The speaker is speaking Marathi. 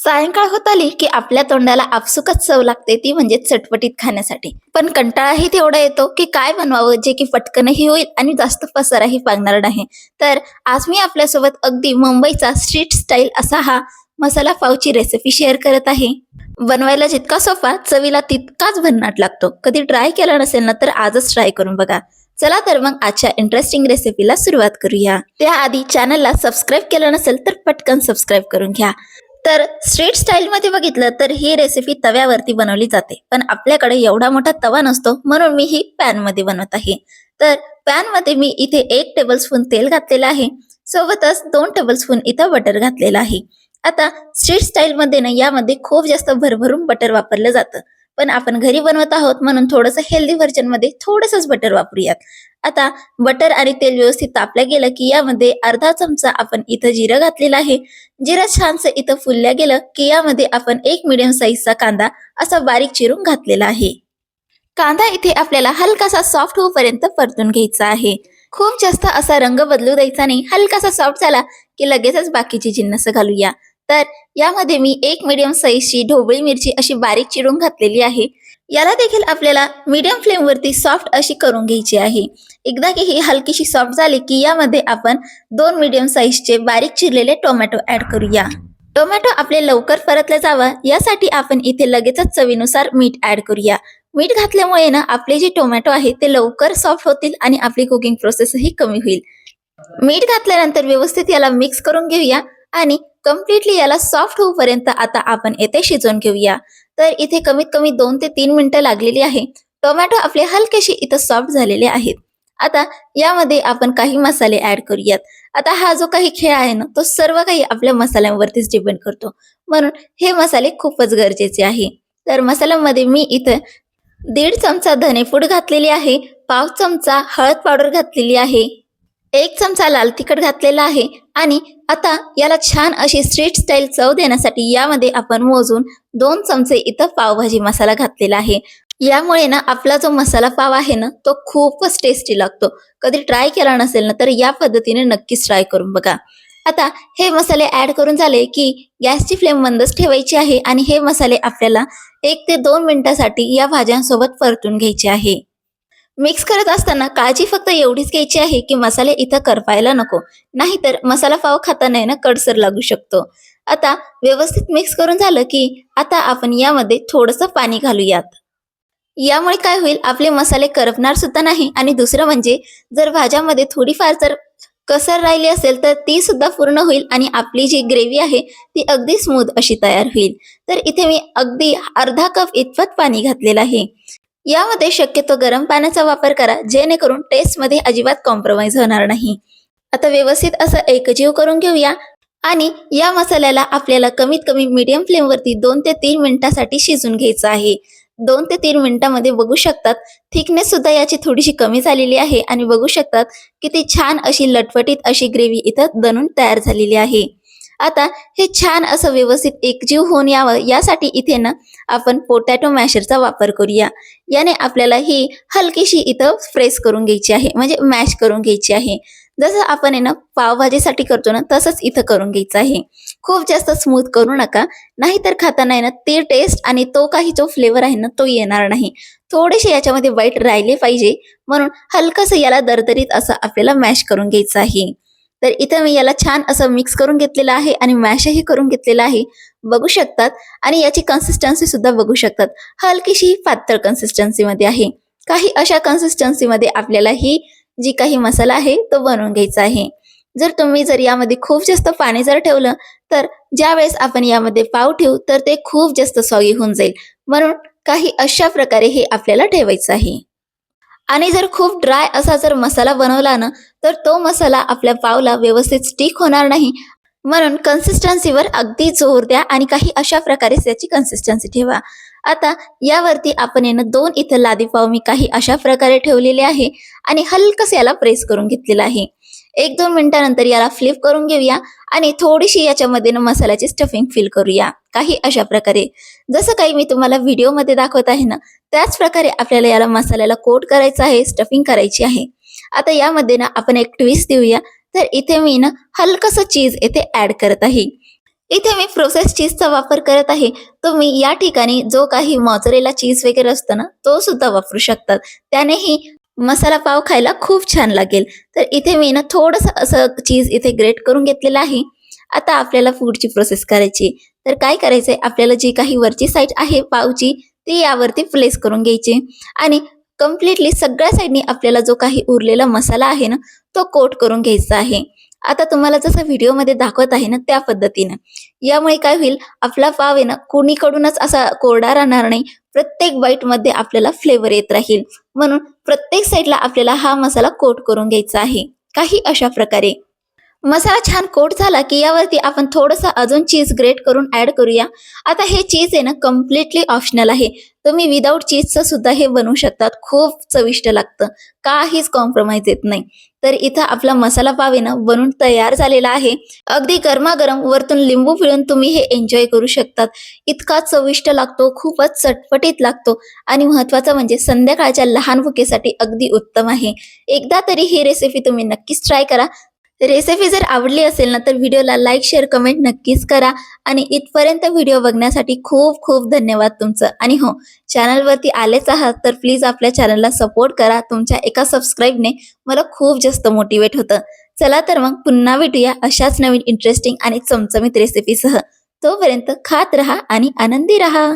सायंकाळ होत आली की आपल्या तोंडाला आपसुकच चव लागते ती म्हणजे चटपटीत खाण्यासाठी. पण कंटाळाही तेवढा येतो की काय बनवावं जे की पटकनही होईल आणि जास्त पसाराही पागणार नाही. तर आज मी आपल्यासोबत अगदी मुंबईचा स्ट्रीट स्टाईल असा हा मसाला पावची रेसिपी शेअर करत आहे. बनवायला जितका सोपा चवीला तितकाच भन्नाट लागतो. कधी ट्राय केला नसेल ना तर आजच ट्राय करून बघा. चला तर मग आजच्या इंटरेस्टिंग रेसिपीला सुरुवात करूया. त्याआधी चॅनलला सबस्क्राईब केलं नसेल तर पटकन सबस्क्राईब करून घ्या. तर स्ट्रीट स्टाईलमध्ये बघितलं तर ही रेसिपी तव्यावरती बनवली जाते. पण आपल्याकडे एवढा मोठा तवा नसतो म्हणून मी ही पॅनमध्ये बनवत आहे. तर पॅनमध्ये मी इथे एक टेबलस्पून तेल घातलेलं आहे. सोबतच दोन टेबलस्पून इथं बटर घातलेलं आहे. आता स्ट्रीट स्टाईलमध्ये ना यामध्ये खूप जास्त भरभरून बटर वापरलं जातं. पण आपण घरी बनवत आहोत म्हणून थोडंसं हेल्दी व्हर्जनमध्ये थोडंसंच बटर वापरूयात. आता बटर आणि तेल व्यवस्थित तापलं गेलं की यामध्ये अर्धा चमचा आपण इथं जिरं घातलेलं आहे. जिरं छानसं इथं फुलल्या गेलं की यामध्ये आपण एक मिडियम साईजचा कांदा असा बारीक चिरून घातलेला आहे. कांदा इथे आपल्याला हलकासा सॉफ्ट होईपर्यंत परतून घ्यायचा आहे. खूप जास्त असा रंग बदलू द्यायचा नाही. हलकासा सॉफ्ट झाला की लगेचच बाकीची जिन्नस घालूया. तर यामध्ये मी एक मीडियम साईजची ढोबळी मिरची अशी बारीक चिरून घातलेली आहे. याला देखील आपल्याला मीडियम फ्लेमवरती सॉफ्ट अशी करून घ्यायची आहे. एकदा की ही हलकीशी सॉफ्ट झाली की यामध्ये आपण दोन मीडियम साईजचे बारीक चिरलेले टोमॅटो ऍड करूया. टोमॅटो आपले लवकर परतले जावा यासाठी आपण इथे लगेचच चवीनुसार मीठ ऍड करूया. मीठ घातल्यामुळे ना आपले जे टोमॅटो आहे ते लवकर सॉफ्ट होतील आणि आपली कुकिंग प्रोसेसही कमी होईल. मीठ घातल्यानंतर व्यवस्थित याला मिक्स करून घेऊया. आणि कम्प्लिटली याला सॉफ्ट होऊपर्यंत आता आपण येथे शिजवून घेऊया. तर इथे कमीत कमी दोन ते तीन मिनिटं लागलेली आहे. टोमॅटो आपले हलकेसे इथं सॉफ्ट झालेले आहेत. आता यामध्ये आपण काही मसाले ऍड करूयात. आता हा जो काही खेळ आहे ना तो सर्व काही आपल्या मसाल्यांवरतीच डिपेंड करतो. म्हणून हे मसाले खूपच गरजेचे आहे. तर मसाल्यामध्ये मी इथं दीड चमचा धनेपूड घातलेली आहे पाव चमचा हळद पावडर घातलेली आहे एक चमचा लाल तिखट घातलेला आहे आणि आता याला छान अशी स्ट्रीट स्टाईल चव देण्यासाठी यामध्ये आपण मोजून दोन चमचे इथं पावभाजी मसाला घातलेला आहे. यामुळे ना आपला जो मसाला पाव आहे ना तो खूपच टेस्टी लागतो. कधी ट्राय केला नसेल ना तर या पद्धतीने नक्कीच ट्राय करून बघा. आता हे मसाले ऍड करून झाले की गॅसची फ्लेम बंदच ठेवायची आहे आणि हे मसाले आपल्याला एक ते दोन मिनिटासाठी या भाज्यांसोबत परतून घ्यायचे आहे. मिक्स करत असताना काळजी फक्त एवढीच घ्यायची आहे की मसाले इथं करपायला नको. नाहीतर मसाला पाव खाताना ना कडसर लागू शकतो. आता व्यवस्थित मिक्स करून झालं की आता आपण यामध्ये थोडंसं पाणी घालूयात. यामुळे काय होईल आपले मसाले करपणार सुद्धा नाही आणि दुसरं म्हणजे जर भाज्यामध्ये थोडीफार जर कसर राहिली असेल तर ती सुद्धा पूर्ण होईल आणि आपली जी ग्रेव्ही आहे ती अगदी स्मूथ अशी तयार होईल. तर इथे मी अगदी अर्धा कप इतपत पाणी घातलेलं आहे. यामध्ये शक्यतो गरम पाण्याचा वापर करा जेणेकरून टेस्टमध्ये अजिबात कॉम्प्रोमाइज होणार नाही. आता व्यवस्थित असं एकजीव करून घेऊया आणि या मसाल्याला आपल्याला कमीत कमी मीडियम फ्लेमवरती दोन ते तीन मिनिटासाठी शिजून घ्यायचं आहे. दोन ते तीन मिनिटामध्ये बघू शकतात थिकनेस सुद्धा याची थोडीशी कमी झालेली आहे आणि बघू शकतात किती छान अशी लटपटीत अशी ग्रेव्ही इथं बनून तयार झालेली आहे. आता हे छान असं व्यवस्थित एकजीव होऊन यावं यासाठी इथे ना आपण पोटॅटो मॅशरचा वापर करूया. याने आपल्याला ही हलकीशी इथं फ्रेश करून घ्यायची आहे म्हणजे मॅश करून घ्यायची आहे. जसं आपण आहे ना पावभाजीसाठी करतो ना तसंच इथं करून घ्यायचं आहे. खूप जास्त स्मूथ करू नका नाहीतर खाताना आहे ना ते टेस्ट आणि तो काही जो फ्लेवर आहे ना तो येणार नाही. थोडेसे याच्यामध्ये वाईट राहिले पाहिजे म्हणून हलकंसं याला दरदरीत असं आपल्याला मॅश करून घ्यायचं आहे. तर इथं मी याला छान असं मिक्स करून घेतलेलं आहे आणि मॅशही करून घेतलेलं आहे. बघू शकतात आणि याची कन्सिस्टन्सी सुद्धा बघू शकतात. हलकीशी पातळ कन्सिस्टन्सीमध्ये आहे. काही अशा कन्सिस्टन्सीमध्ये आपल्याला ही जी काही मसाला आहे तो बनवून घ्यायचा आहे. जर तुम्ही जर यामध्ये खूप जास्त पाणी जर ठेवलं तर ज्या वेळेस आपण यामध्ये पाव ठेवू तर ते खूप जास्त सॉगी होऊन जाईल. म्हणून काही अशा प्रकारे हे आपल्याला ठेवायचं आहे. आणि जर खूप ड्राय असा जर मसाला बनवला ना तर तो मसाला आपल्या पावला व्यवस्थित स्टिक होणार नाही. म्हणून कन्सिस्टन्सीवर अगदी जोर द्या आणि काही अशा प्रकारे त्याची कन्सिस्टन्सी ठेवा. आता यावरती आपण यानं दोन इथं लादी पाव मी काही अशा प्रकारे ठेवलेले आहे आणि हलकस याला प्रेस करून घेतलेला आहे. एक दोन मिनिटानंतर याला फ्लिप करून घेऊया आणि थोडीशी याच्यामध्ये ना मसाल्याची स्टफिंग फिल करूया. काही अशा प्रकारे. जसं काही मी तुम्हाला व्हिडिओमध्ये दाखवत आहे ना त्याच प्रकारे आपल्याला याला मसाल्याला कोट करायचं आहे स्टफिंग करायची आहे. आता यामध्ये ना आपण एक ट्विस्ट देऊया. तर इथे मी ना हलकस चीज इथे ऍड करत आहे. इथे मी प्रोसेस चीजचा वापर करत आहे. तुम्ही या ठिकाणी जो काही मॉचरेला चीज वगैरे असतं ना तो सुद्धा वापरू शकतात. त्यानेही मसाला पाव खायला खूप छान लागेल. तर इथे मी ना थोडंसं असं चीज इथे ग्रेट करून घेतलेलं आहे. आता आपल्याला फूडची प्रोसेस करायची. तर काय करायचंय? आपल्याला जी काही वरची साईड आहे पावची ती यावरती प्लेस करून घ्यायची. आणि कम्प्लिटली सगळ्या साईडनी आपल्याला जो काही उरलेला मसाला आहे ना तो कोट करून घ्यायचा आहे. आता तुम्हाला जसं व्हिडिओमध्ये दाखवत आहे ना त्या पद्धतीनं. यामुळे काय होईल आपला पाव आहे ना कोणीकडूनच असा कोरडा राहणार नाही. प्रत्येक बाईटमध्ये आपल्याला फ्लेवर येत राहील. म्हणून प्रत्येक साईडला आपल्याला हा मसाला कोट करून घ्यायचा आहे. काही अशा प्रकारे. मसाला छान कोट झाला की यावरती आपण थोडंसं अजून चीज ग्रेट करून ऍड करूया. आता हे चीज आहे ना कम्प्लिटली ऑप्शनल आहे. तुम्ही विदाऊट चीजचं सुद्धा हे बनवू शकतात. खूप चविष्ट लागतं. काहीच कॉम्प्रोमाइज येत नाही. तर इथं आपला मसाला पाव आहे ना बनून तयार झालेला आहे. अगदी गरमागरम वरतून लिंबू पिळून तुम्ही हे एन्जॉय करू शकतात. इतका चविष्ट लागतो खूपच चटपटीत लागतो. आणि महत्वाचं म्हणजे संध्याकाळच्या लहान भुकेसाठी अगदी उत्तम आहे. एकदा तरी ही रेसिपी तुम्ही नक्कीच ट्राय करा. रेसिपी जर आवडली असेल ना तर व्हिडिओला लाईक शेअर कमेंट नक्कीच करा. आणि इथपर्यंत व्हिडिओ बघण्यासाठी खूप खूप धन्यवाद तुमचं. आणि हो चॅनलवरती आलेच आहात तर प्लीज आपल्या चॅनलला सपोर्ट करा. तुमच्या एका सबस्क्राईबने मला खूप जास्त मोटिवेट होतं. चला तर मग पुन्हा भेटूया अशाच नवीन इंटरेस्टिंग आणि चमचमीत रेसिपीसह तोपर्यंत खात रहा आणि आनंदी रहा.